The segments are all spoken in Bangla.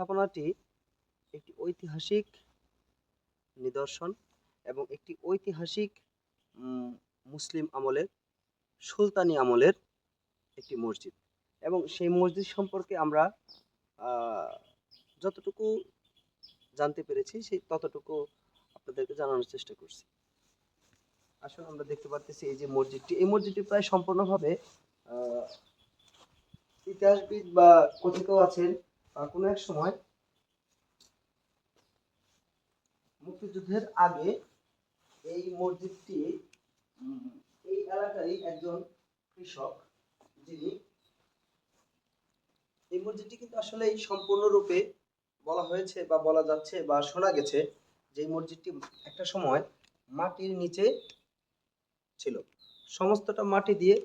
স্থাপনাটি একটি ঐতিহাসিক নিদর্শন এবং একটি ঐতিহাসিক মুসলিম আমলের, সুলতানি আমলের একটি মসজিদ। এবং সেই মসজিদ সম্পর্কে আমরা যতটুকু জানতে পেরেছি, সেই ততটুকু আপনাদেরকে জানানোর চেষ্টা করছি। আসলে আমরা দেখতে পাচ্ছি এই যে মসজিদটি। এই মসজিদটি প্রায় সম্পূর্ণভাবে ইতিহাসবিদ বা কথিত আছেন আহ, কোনো এক সময় মুক্তিযুদ্ধের আগে এই মসজিদটি এই এলাকারই একজন কৃষক যিনি এই মসজিদটি কিন্তু আসলে সম্পূর্ণরূপে বলা হয়েছে বা বলা যাচ্ছে বা শোনা গেছে যে মসজিদটি একটা সময় মাটির নিচে ছিল। সমস্তটা মাটি দিয়ে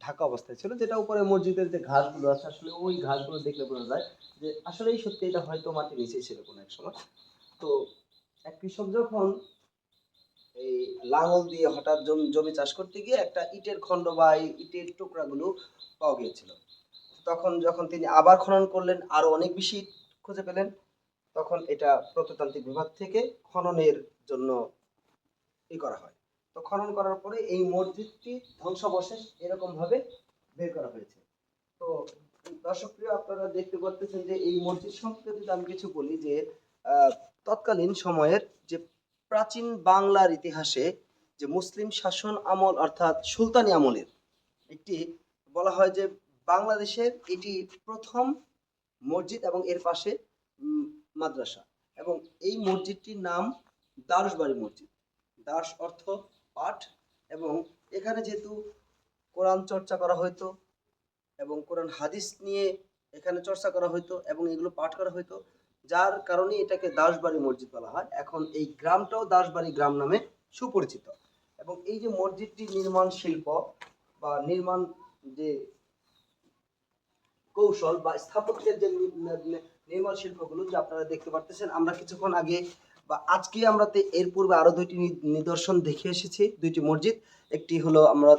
ঢাকা অবস্থায় ছিল, যেটা উপরে মসজিদের যে ঘাসগুলো আছে, আসলে ওই ঘাসগুলো দেখলে বোঝা যায় যে আসলেই সত্যি এটা হয়তো মাটির নিচেই ছিল কোনো এক সময়। তো এক কৃষক যখন এই লাঙল দিয়ে হঠাৎ জমি জমি চাষ করতে গিয়ে একটা ইটের খণ্ড বা ইটের টুকরাগুলো পাওয়া গিয়েছিল। তখন যখন তিনি আবার খনন করলেন, আরও অনেক বেশি খুঁজে পেলেন, তখন এটা প্রত্নতান্ত্রিক বিভাগ থেকে খননের জন্য ই করা হয়। তো খনন করার পরে এই মসজিদটি ধ্বংসাবশেষ এরকম ভাবে বের করা হয়েছে। তো দর্শক প্রিয়, আপনারা দেখতে পাচ্ছেন যে এই মসজিদ সম্পর্কে আমি কিছু বলি যে তৎকালীন সময়ের যে প্রাচীন বাংলার ইতিহাসে যে মুসলিম শাসন আমল অর্থাৎ সুলতানি আমলের একটি বলা হয় যে বাংলাদেশের এটি প্রথম মসজিদ এবং এর পাশে মাদ্রাসা। এবং এই মসজিদটির নাম দারুসবাড়ি মসজিদ। দাস অর্থ পাঠ এবং এখানে যেহেতু কোরআন চর্চা করা হতো এবং কোরআন হাদিস নিয়ে এখানে চর্চা করা হতো এবং এগুলো পাঠ করা হতো যার কারণে এটাকে দাসবাড়ি মসজিদ বলা হয়। এখন এই গ্রামটাও দাসবাড়ি গ্রাম নামে সুপরিচিত। এবং এই যে মসজিদটি নির্মাণ শিল্প বা নির্মাণ যে কৌশল বা স্থাপত্যের যে নির্মাণ শিল্পগুলো যে আপনারা দেখতে পারতেছেন, আমরা কিছুক্ষণ আগে বা আজকে আমরা এর পূর্বে আরও দুইটি নিদর্শন দেখে এসেছি, দুইটি মসজিদ। একটি হলো আমরা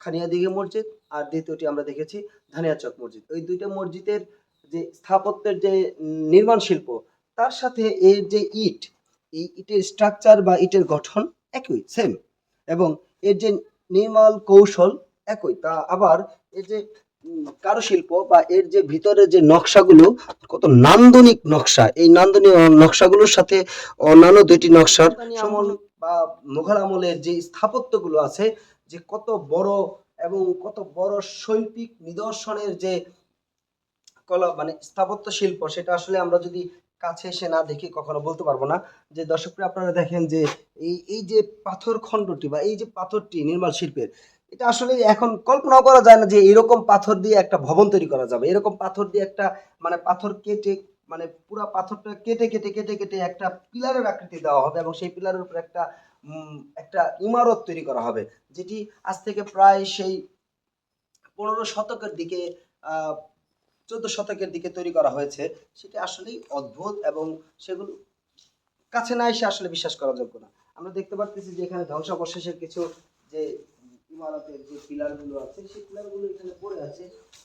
খানিয়াদিঘি মসজিদ আর দ্বিতীয়টি আমরা দেখেছি ধানিয়াচক মসজিদ। ওই দুইটা মসজিদের যে স্থাপত্যের যে নির্মাণ শিল্প, তার সাথে এর যে ইট, এই ইটের স্ট্রাকচার বা ইটের গঠন একই সেম এবং এর যে নির্মাণ কৌশল একই। তা আবার এর যে কারুশিল্প বা এর যে ভিতরে যে নকশাগুলো কত নান্দনিক নকশা। এই নান্দনিক নকশাগুলোর সাথে অন্যান্য দুইটি নকশার বা মুঘল আমলের যে স্থাপত্যগুলো আছে যে কত বড় এবং কত বড় শৈল্পিক নিদর্শনের যে কলা মানে স্থাপত্য শিল্প সেটা আসলে আমরা যদি কাছে এসে না দেখি কখনো বলতে পারব না। যে দর্শকরা আপনারা দেখেন যে এই এই যে পাথর খণ্ডটি বা এই যে পাথরটি নির্মাণ শিল্পের এটা আসলে এখন কল্পনাও করা যায় না যে এরকম পাথর দিয়ে একটা ভবন তৈরি করা যাবে। এরকম পাথর দিয়ে একটা মানে পাথর কেটে মানে পুরো পাথরটা কেটে কেটে কেটে কেটে একটা পিলারের আকৃতি দেওয়া হবে এবং সেই পিলারের উপর একটা একটা ইমারত তৈরি করা হবে, যেটি আজ থেকে প্রায় সেই পনেরো শতকের দিকে চোদ্দ শতকের দিকে তৈরি করা হয়েছে। সেটা আসলেই অদ্ভুত এবং সেগুলো কাছে না এসে আসলে বিশ্বাস করা যোগ্য না। আমরা দেখতে পাচ্ছি যে এখানে ধ্বংসাবশেষের কিছু যে ইমারতের যে পিলারগুলো আছে সেই পিলারগুলো এখানে পড়ে আছে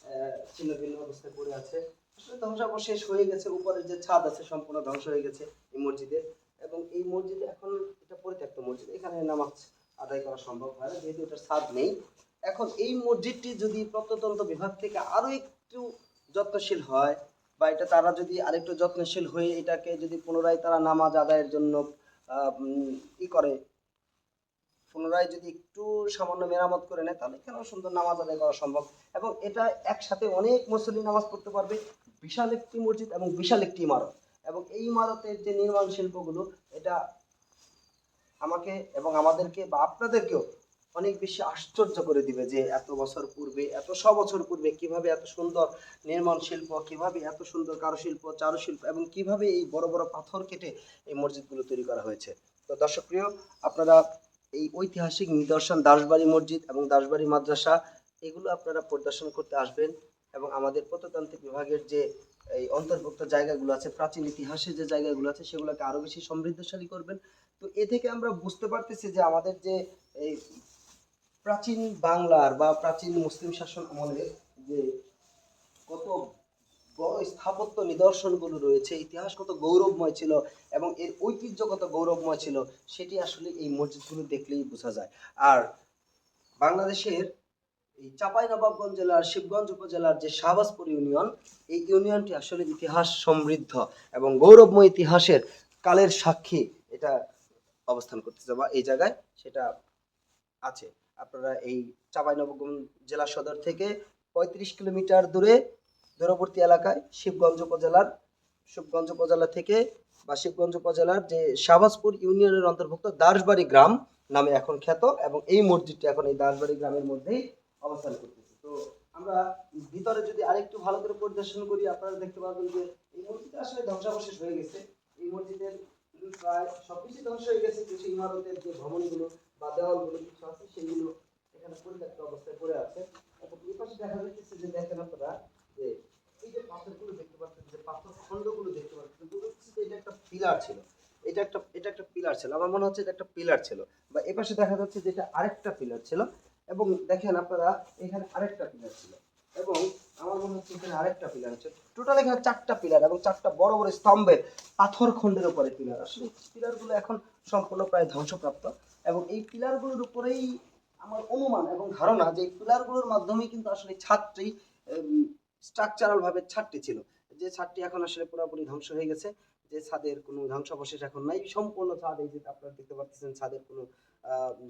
আহ, ছিন্ন অবস্থায় পড়ে আছে। আসলে ধ্বংসাবশেষ হয়ে গেছে উপরের যে ছাদ আছে সম্পূর্ণ ধ্বংস হয়ে গেছে এই মসজিদের এবং এই মসজিদে এখন এটা পরিত্যক্ত মসজিদ এখানে নামাজ আদায় করা সম্ভব হয় না যেহেতু এটার ছাদ নেই। এখন এই মসজিদটি যদি প্রত্নতন্ত্র বিভাগ থেকে আরও একটু যত্নশীল হয় বা এটা তারা যদি আরেকটু যত্নশীল হয়ে এটাকে যদি পুনরায় তারা নামাজ আদায়ের জন্য ই করে পুনরায় যদি একটু সামান্য মেরামত করে নেয়, তাহলে এখানেও সুন্দর নামাজ আদায় করা সম্ভব? এবং এটা একসাথে অনেক মুসল্লি নামাজ পড়তে পারবে। বিশাল একটি মসজিদ এবং বিশাল একটি ইমারত। এবং এই ইমারতের যে নির্মাণ শিল্পগুলো, এটা আমাকে এবং আমাদেরকে বা আপনাদেরকেও অনেক বেশি আশ্চর্য করে দিবে যে এত বছর পূর্বে, এত শ বছর পূর্বে কীভাবে এত সুন্দর নির্মাণ শিল্প, কীভাবে এত সুন্দর কারুশিল্প, চারুশিল্প এবং কীভাবে এই বড় বড় পাথর কেটে এই মসজিদগুলো তৈরি করা হয়েছে। তো দর্শক প্রিয়, আপনারা এই ঐতিহাসিক নিদর্শন দাসবাড়ি মসজিদ এবং দাসবাড়ি মাদ্রাসা, এগুলো আপনারা পরিদর্শন করতে আসবেন এবং আমাদের প্রত্নতান্ত্রিক বিভাগের যে এই অন্তর্ভুক্ত জায়গাগুলো আছে, প্রাচীন ইতিহাসে যে জায়গাগুলো আছে, সেগুলোকে আরও বেশি সমৃদ্ধশালী করবেন। তো এ থেকে আমরা বুঝতে পারতেছি যে আমাদের যে এই প্রাচীন বাংলার বা প্রাচীন মুসলিম শাসন আমলের যে কত স্থাপত্য নিদর্শনগুলো রয়েছে, ইতিহাস কত গৌরবময় ছিল এবং এর ঐতিহ্য কত গৌরবময় ছিল, সেটি আসলে এই মসজিদগুলো দেখলেই বোঝা যায়। আর বাংলাদেশের এই চাঁপাই নবাবগঞ্জ জেলার, শিবগঞ্জ উপজেলার যে শাহবাজপুর ইউনিয়ন, এই ইউনিয়নটি আসলে ইতিহাস সমৃদ্ধ এবং গৌরবময় ইতিহাসের কালের সাক্ষী এটা অবস্থান করতেছে বা এই জায়গায় সেটা আছে। আপনারা এই চাঁপাই নবাবগঞ্জ জেলা সদর থেকে পঁয়ত্রিশ কিলোমিটার দূরে দূরবর্তী এলাকায় শিবগঞ্জ উপজেলার, শিবগঞ্জ উপজেলা থেকে বা শিবগঞ্জ উপজেলার যে শাহবাজপুর ইউনিয়নের অন্তর্ভুক্ত দাসবাড়ি গ্রাম নামে এখন খ্যাত এবং এই মসজিদটি এখন এই দাসবাড়ি গ্রামের মধ্যেই অবস্থান করতেছে। তো আমরা ভিতরে যদি আরেকটু ভালো করে পরিদর্শন করি, আপনারা দেখতে পাবেন যে এই মসজিদটা আসলে ধ্বংসাবশেষ হয়ে গেছে। এই মসজিদের প্রায় সবকিছু ধ্বংস হয়ে গেছে, কিছু ইমারতের যে ভবনগুলো বা দেওয়ালগুলো কিছু আছে, সেগুলো এখানে পরিত্যক্ত অবস্থায় পড়ে আছে। এবং এই পাশে দেখা যাচ্ছে যে দেখেন আপনারা যে এই যে পাথরগুলো দেখতে পাচ্ছেন, যে পাথর খণ্ডগুলো দেখতে পাচ্ছেন যে এটা একটা পিলার ছিল। এটা একটা এটা একটা পিলার ছিল। আমার মনে হচ্ছে এটা একটা পিলার ছিল। বা এই পাশে দেখা যাচ্ছে যে এটা আরেকটা পিলার ছিল এবং দেখেন আপনারা, এখানে আরেকটা পিলার ছিল এবং আমার মনে হচ্ছে এখানে আরেকটা পিলার আছে। টোটাল এখানে চারটা পিলার এবং চারটা বড় বড় স্তম্ভের পাথর খণ্ডের উপরে পিলার আসলে পিলারগুলো এখন সম্পূর্ণ প্রায় ধ্বংসপ্রাপ্ত এবং এই পিলারগুলোর উপরেই আমার অনুমান এবং ধারণা যে এই পিলারগুলোর মাধ্যমেই কিন্তু আসলে ছাদটি স্ট্রাকচারাল ভাবে ছাদটি ছিল। যে ছাদটি এখন আসলে পুরোপুরি ধ্বংস হয়ে গেছে। যে ছাদের কোনো ধ্বংসাবশেষ এখন নাই। সম্পূর্ণ ছাদ এই যে আপনারা দেখতে পাচ্ছেন ছাদের কোনো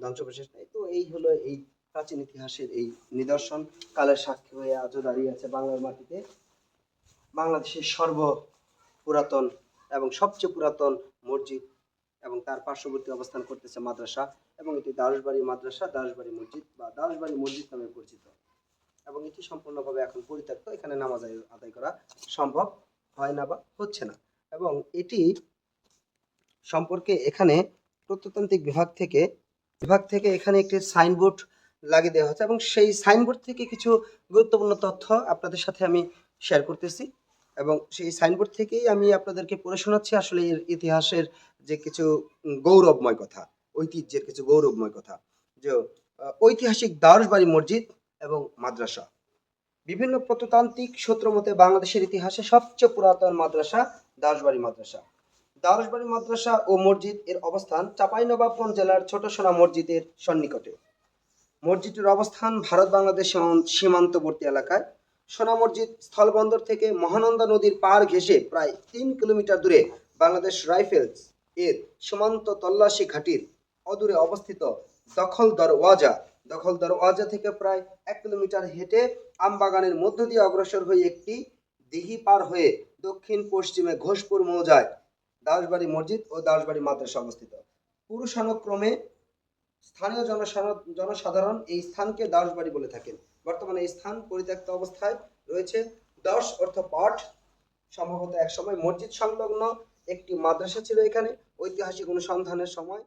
ধ্বংসাবশেষ নাই। তো এই হলো এই প্রাচীন ইতিহাসের এই নিদর্শন। কালের সাক্ষী হয়ে আজও দাঁড়িয়ে আছে বাংলার মাটিতে। বাংলাদেশের সর্ব পুরাতন এবং সবচেয়ে পুরাতন মসজিদ এবং তার পার্শ্ববর্তী অবস্থান করতেছে মাদ্রাসা এবং এটি দাসবাড়ি মাদ্রাসা, দাসবাড়ি মসজিদ বা দাসবাড়ি মসজিদ নামে পরিচিত। এবং এটি সম্পূর্ণভাবে এখন পরিত্যক্ত। এখানে নামাজ আদায়- করা সম্ভব হয় না বা হচ্ছে না। এবং এটি সম্পর্কে এখানে প্রত্নতান্ত্রিক বিভাগ থেকে বিভাগ থেকে এখানে একটি সাইনবোর্ড লাগিয়ে দেওয়া হচ্ছে এবং সেই সাইনবোর্ড থেকে কিছু গুরুত্বপূর্ণ তথ্য আপনাদের সাথে আমি শেয়ার করতেছি। এবং সেই সাইনবোর্ড থেকেই আমি আপনাদেরকে পড়ে শোনাচ্ছি আসলে এর ইতিহাসের যে কিছু গৌরবময় কথা, ঐতিহ্যের কিছু গৌরবময় কথা। যে ঐতিহাসিক দারুসবাড়ি মসজিদ এবং মাদ্রাসা। বিভিন্ন প্রত্নতান্ত্রিক সূত্র মতে বাংলাদেশের ইতিহাসে সবচেয়ে পুরাতন মাদ্রাসা দাসবাড়ি মাদ্রাসা। দারুসবাড়ি মাদ্রাসা ও মসজিদ এর অবস্থান চাঁপাইনবাবগঞ্জ জেলার ছোট সোনা মসজিদের সন্নিকটে। মসজিদটির অবস্থান ভারত বাংলাদেশ সীমান্তবর্তী এলাকায়। সোনা মসজিদ স্থলবন্দর থেকে মহানন্দা নদীর পার ঘেঁষে প্রায় তিন কিলোমিটার দূরে বাংলাদেশ রাইফেলস এর সীমান্ত তল্লাশি ঘাটির অদূরে অবস্থিত দখল দরওয়াজা দখল দরওয়াজা থেকে প্রায় এক কিলোমিটার হেঁটে আমবাগানের মধ্য দিয়ে অগ্রসর হয়ে একটি দিঘি পার হয়ে দক্ষিণ পশ্চিমে ঘোষপুর মৌজায় দাসবাড়ি মসজিদ ও দাসবাড়ি মাদ্রাসা অবস্থিত। পুরুষানুক্রমে স্থানীয় জনসাধারণ এই স্থানকে দাসবাড়ি বলে থাকেন। বর্তমানে এই স্থান পরিত্যক্ত অবস্থায় রয়েছে দশ অর্থ পাঠ সম্ভবত একসময় মসজিদ সংলগ্ন একটি মাদ্রাসা ছিল এখানে। ঐতিহাসিক অনুসন্ধানের সময়